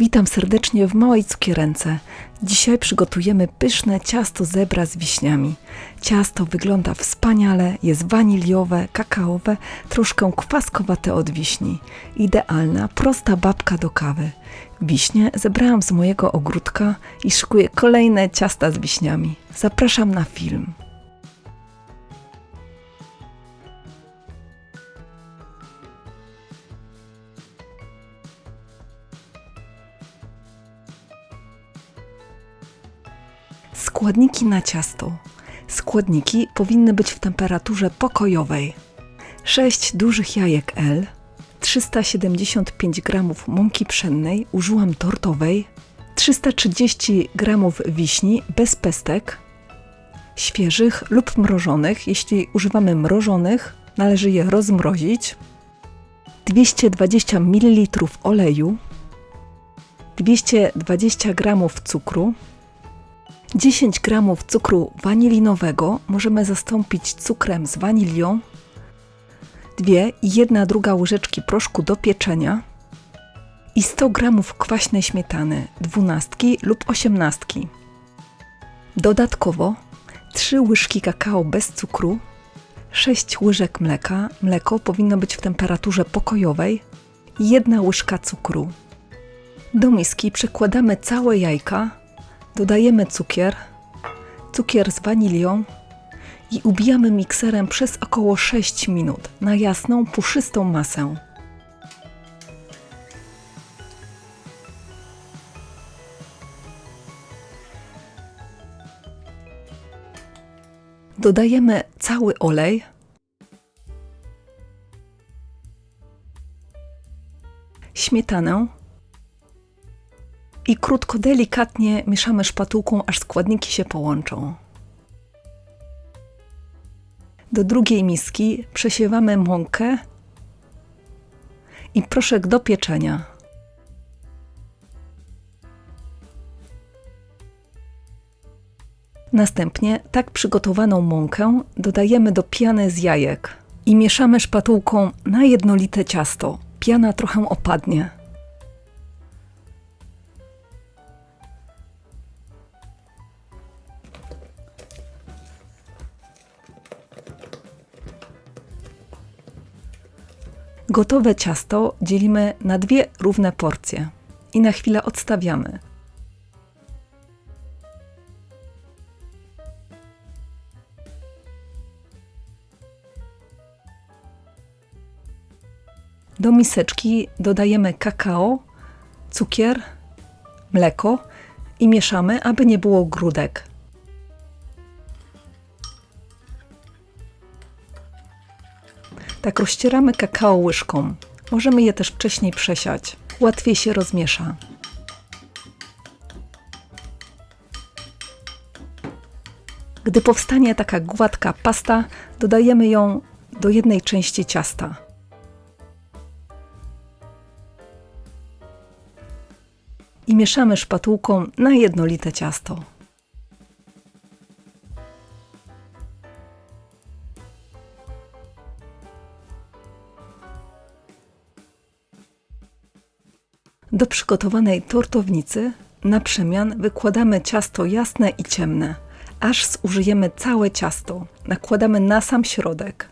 Witam serdecznie w Małej Cukierence. Dzisiaj przygotujemy pyszne ciasto zebra z wiśniami. Ciasto wygląda wspaniale, jest waniliowe, kakaowe, troszkę kwaskowate od wiśni. Idealna, prosta babka do kawy. Wiśnie zebrałam z mojego ogródka i szykuję kolejne ciasta z wiśniami. Zapraszam na film. Składniki na ciasto. Składniki powinny być w temperaturze pokojowej. 6 dużych jajek L, 375 g mąki pszennej, użyłam tortowej, 330 g wiśni bez pestek, świeżych lub mrożonych. Jeśli używamy mrożonych, należy je rozmrozić. 220 ml oleju, 220 g cukru, 10 g cukru wanilinowego. Możemy zastąpić cukrem z wanilią, 2 i 1 druga łyżeczki proszku do pieczenia. I 100 g kwaśnej śmietany, 12 lub 18. Dodatkowo 3 łyżki kakao bez cukru, 6 łyżek mleka, mleko powinno być w temperaturze pokojowej. I 1 łyżka cukru. Do miski przekładamy całe jajka, Dodajemy cukier, cukier z wanilią i ubijamy mikserem przez około 6 minut na jasną, puszystą masę. Dodajemy cały olej. Śmietanę i krótko, delikatnie mieszamy szpatułką, aż składniki się połączą. Do drugiej miski przesiewamy mąkę i proszek do pieczenia. Następnie tak przygotowaną mąkę dodajemy do piany z jajek i mieszamy szpatułką na jednolite ciasto. Piana trochę opadnie. Gotowe ciasto dzielimy na dwie równe porcje i na chwilę odstawiamy. Do miseczki dodajemy kakao, cukier, mleko i mieszamy, aby nie było grudek. Tak rozcieramy kakao łyżką. Możemy je też wcześniej przesiać. Łatwiej się rozmiesza. Gdy powstanie taka gładka pasta, dodajemy ją do jednej części ciasta. I mieszamy szpatułką na jednolite ciasto. Do przygotowanej tortownicy na przemian wykładamy ciasto jasne i ciemne, aż zużyjemy całe ciasto. Nakładamy na sam środek.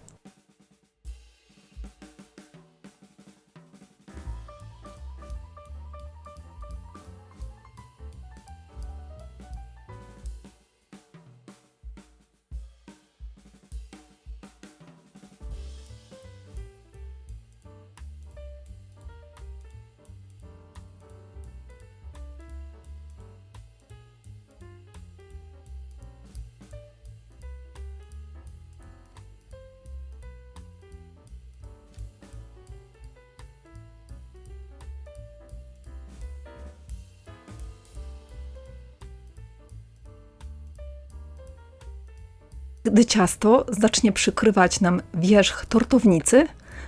Gdy ciasto zacznie przykrywać nam wierzch tortownicy,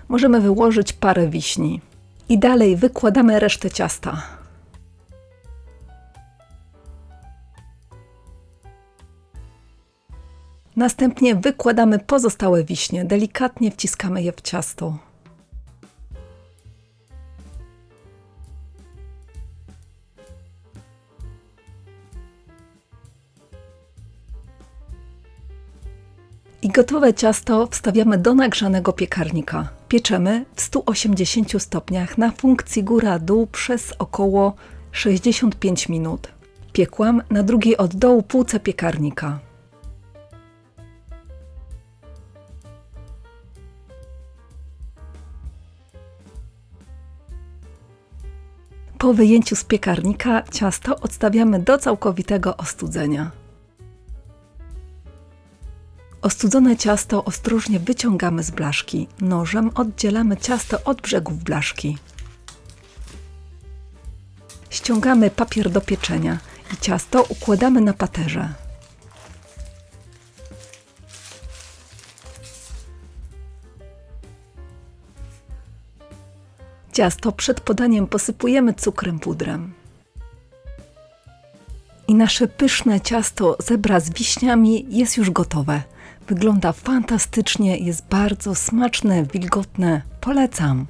możemy wyłożyć parę wiśni. I dalej wykładamy resztę ciasta. Następnie wykładamy pozostałe wiśnie, delikatnie wciskamy je w ciasto. I gotowe ciasto wstawiamy do nagrzanego piekarnika. Pieczemy w 180 stopniach na funkcji góra-dół przez około 65 minut. Piekłam na drugiej od dołu półce piekarnika. Po wyjęciu z piekarnika ciasto odstawiamy do całkowitego ostudzenia. Ostudzone ciasto ostrożnie wyciągamy z blaszki. Nożem oddzielamy ciasto od brzegów blaszki. Ściągamy papier do pieczenia i ciasto układamy na paterze. Ciasto przed podaniem posypujemy cukrem pudrem. I nasze pyszne ciasto zebra z wiśniami jest już gotowe. Wygląda fantastycznie, jest bardzo smaczne, wilgotne. Polecam.